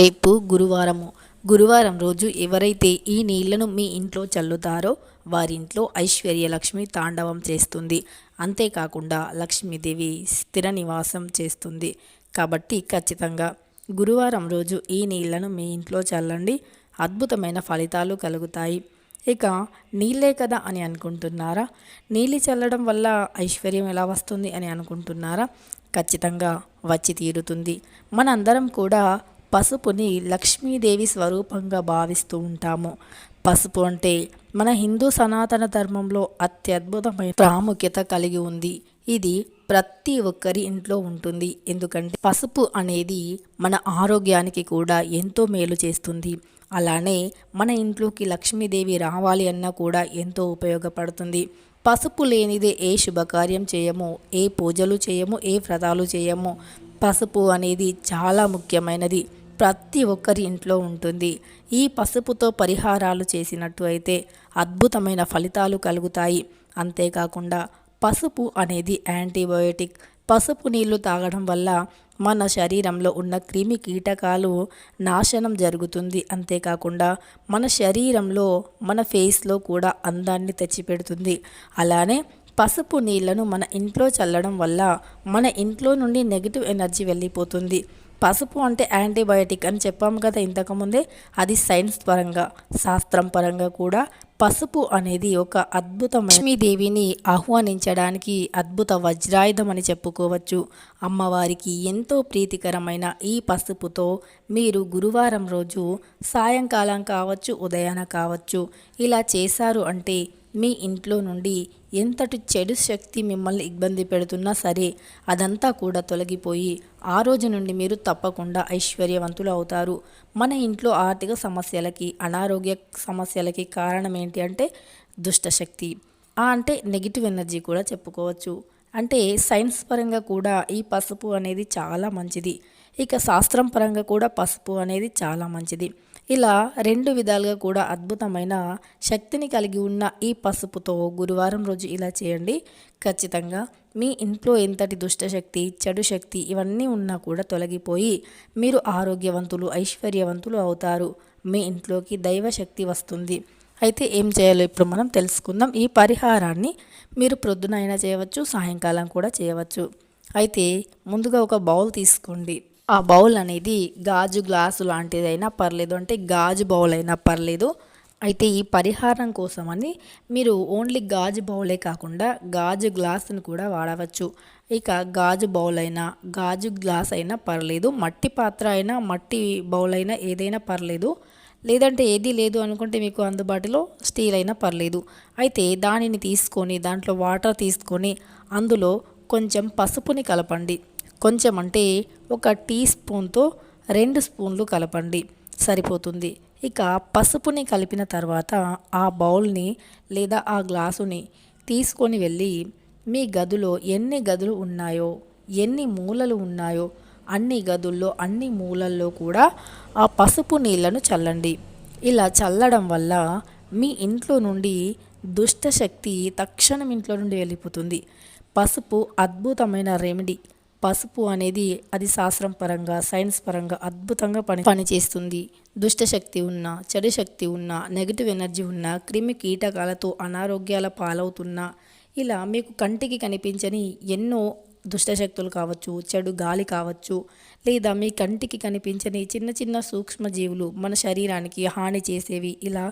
రేపు గురువారము. గురువారం రోజు ఎవరైతే ఈ నీళ్ళను మీ ఇంట్లో చల్లుతారో వారింట్లో ఐశ్వర్యలక్ష్మి తాండవం చేస్తుంది. అంతేకాకుండా లక్ష్మీదేవి స్థిర నివాసం చేస్తుంది. కాబట్టి ఖచ్చితంగా గురువారం రోజు ఈ నీళ్ళను మీ ఇంట్లో చల్లండి. అద్భుతమైన ఫలితాలు కలుగుతాయి. ఇక నీళ్ళే కదా అని అనుకుంటున్నారా? నీళ్ళు చల్లడం వల్ల ఐశ్వర్యం ఎలా వస్తుంది అని అనుకుంటున్నారా? ఖచ్చితంగా వచ్చి తీరుతుంది. మనందరం కూడా పసుపుని లక్ష్మీదేవి స్వరూపంగా భావిస్తూ ఉంటాము. పసుపు అంటే మన హిందూ సనాతన ధర్మంలో అత్యద్భుతమైన ప్రాముఖ్యత కలిగి ఉంది. ఇది ప్రతి ఒక్కరి ఇంట్లో ఉంటుంది. ఎందుకంటే పసుపు అనేది మన ఆరోగ్యానికి కూడా ఎంతో మేలు చేస్తుంది. అలానే మన ఇంట్లోకి లక్ష్మీదేవి రావాలి అన్నా కూడా ఎంతో ఉపయోగపడుతుంది. పసుపు లేనిదే ఏ శుభకార్యం చేయము ఏ పూజలు చేయము ఏ వ్రతాలు చేయము. పసుపు అనేది చాలా ముఖ్యమైనది. ప్రతి ఒక్కరి ఇంట్లో ఉంటుంది. ఈ పసుపుతో పరిహారాలు చేసినట్టు అయితే అద్భుతమైన ఫలితాలు కలుగుతాయి. అంతేకాకుండా పసుపు అనేది యాంటీబయోటిక్. పసుపు నీళ్ళు తాగడం వల్ల మన శరీరంలో ఉన్న క్రిమి కీటకాలు నాశనం జరుగుతుంది. అంతేకాకుండా మన శరీరంలో మన ఫేస్లో కూడా అందాన్ని తెచ్చిపెడుతుంది. అలానే పసుపు నీళ్ళను మన ఇంట్లో చల్లడం వల్ల మన ఇంట్లో నుండి నెగిటివ్ ఎనర్జీ వెళ్ళిపోతుంది. పసుపు అంటే యాంటీబయాటిక్ అని చెప్పాము కదా ఇంతకుముందే అది సైన్స్ పరంగా శాస్త్రం పరంగా కూడా పసుపు అనేది ఒక అద్భుత లక్ష్మీదేవిని ఆహ్వానించడానికి అద్భుత వజ్రాయుధం అని చెప్పుకోవచ్చు. అమ్మవారికి ఎంతో ప్రీతికరమైన ఈ పసుపుతో మీరు గురువారం రోజు సాయంకాలం కావచ్చు ఉదయాన కావచ్చు ఇలా చేశారు అంటే మీ ఇంట్లో నుండి ఎంతటి చెడు శక్తి మిమ్మల్ని ఇబ్బంది పెడుతున్నా సరే అదంతా కూడా తొలగిపోయి ఆ రోజు నుండి మీరు తప్పకుండా ఐశ్వర్యవంతులు అవుతారు. మన ఇంట్లో ఆర్థిక సమస్యలకి అనారోగ్య సమస్యలకి కారణం ఏంటి అంటే దుష్టశక్తి. ఆ అంటే నెగిటివ్ ఎనర్జీ కూడా చెప్పుకోవచ్చు. అంటే సైన్స్ పరంగా కూడా ఈ పసుపు అనేది చాలా మంచిది. ఇక శాస్త్రం పరంగా కూడా పసుపు అనేది చాలా మంచిది. ఇలా రెండు విధాలుగా కూడా అద్భుతమైన శక్తిని కలిగి ఉన్న ఈ పసుపుతో గురువారం రోజు ఇలా చేయండి. ఖచ్చితంగా మీ ఇంట్లో ఎంతటి దుష్టశక్తి చెడు శక్తి ఇవన్నీ ఉన్నా కూడా తొలగిపోయి మీరు ఆరోగ్యవంతులు ఐశ్వర్యవంతులు అవుతారు. మీ ఇంట్లోకి దైవశక్తి వస్తుంది. అయితే ఏం చేయాలో ఇప్పుడు మనం తెలుసుకుందాం. ఈ పరిహారాన్ని మీరు ప్రొద్దునైనా చేయవచ్చు సాయంకాలం కూడా చేయవచ్చు. అయితే ముందుగా ఒక బౌల్ తీసుకోండి. ఆ బౌల్ అనేది గాజు గ్లాసు లాంటిదైనా పర్లేదు అంటే గాజు బౌల్ అయినా పర్లేదు. అయితే ఈ పరిహారం కోసమని మీరు ఓన్లీ గాజు బౌలే కాకుండా గాజు గ్లాసును కూడా వాడవచ్చు. ఇక గాజు బౌల్ అయినా గాజు గ్లాస్ అయినా పర్లేదు. మట్టి పాత్ర అయినా మట్టి బౌల్ అయినా ఏదైనా పర్లేదు. లేదంటే ఏది లేదు అనుకుంటే మీకు అందుబాటులో స్టీల్ అయినా పర్లేదు. అయితే దానిని తీసుకొని దాంట్లో వాటర్ తీసుకొని అందులో కొంచెం పసుపుని కలపండి. కొంచెం అంటే ఒక టీ స్పూన్తో రెండు స్పూన్లు కలపండి. సరిపోతుంది. ఇక పసుపుని కలిపిన తర్వాత ఆ బౌల్ని లేదా ఆ గ్లాసుని తీసుకొని వెళ్ళి మీ గదిలో ఎన్ని గదులు ఉన్నాయో ఎన్ని మూలలు ఉన్నాయో అన్ని గదుల్లో అన్ని మూలల్లో కూడా ఆ పసుపు నీళ్ళను చల్లండి. ఇలా చల్లడం వల్ల మీ ఇంట్లో నుండి దుష్టశక్తి తక్షణం ఇంట్లో నుండి వెళ్ళిపోతుంది. పసుపు అద్భుతమైన రెమెడీ పసుపు అనేది అది శాస్త్రం పరంగా సైన్స్ పరంగా అద్భుతంగా పని పనిచేస్తుంది. దుష్టశక్తి ఉన్న చెడు శక్తి ఉన్న నెగిటివ్ ఎనర్జీ ఉన్న క్రిమి కీటకాలతో అనారోగ్యాల పాలవుతున్న ఇలా మీకు కంటికి కనిపించని ఎన్నో దుష్టశక్తులు కావచ్చు చెడు గాలి కావచ్చు లేదా మీ కంటికి కనిపించని చిన్న చిన్న సూక్ష్మజీవులు మన శరీరానికి హాని చేసేవి ఇలా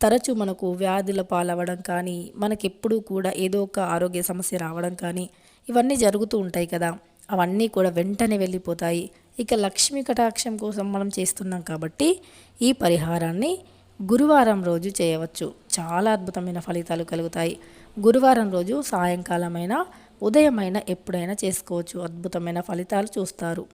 తరచూ మనకు వ్యాధుల పాలవడం కానీ మనకెప్పుడూ కూడా ఏదో ఒక ఆరోగ్య సమస్య రావడం కానీ ఇవన్నీ జరుగుతూ ఉంటాయి కదా. అవన్నీ కూడా వెంటనే వెళ్ళిపోతాయి. ఇక లక్ష్మీ కటాక్షం కోసం మనం చేస్తున్నాం కాబట్టి ఈ పరిహారాన్ని గురువారం రోజు చేయవచ్చు. చాలా అద్భుతమైన ఫలితాలు కలుగుతాయి. గురువారం రోజు సాయంకాలమైన ఉదయమైన ఎప్పుడైనా చేసుకోవచ్చు. అద్భుతమైన ఫలితాలు చూస్తారు.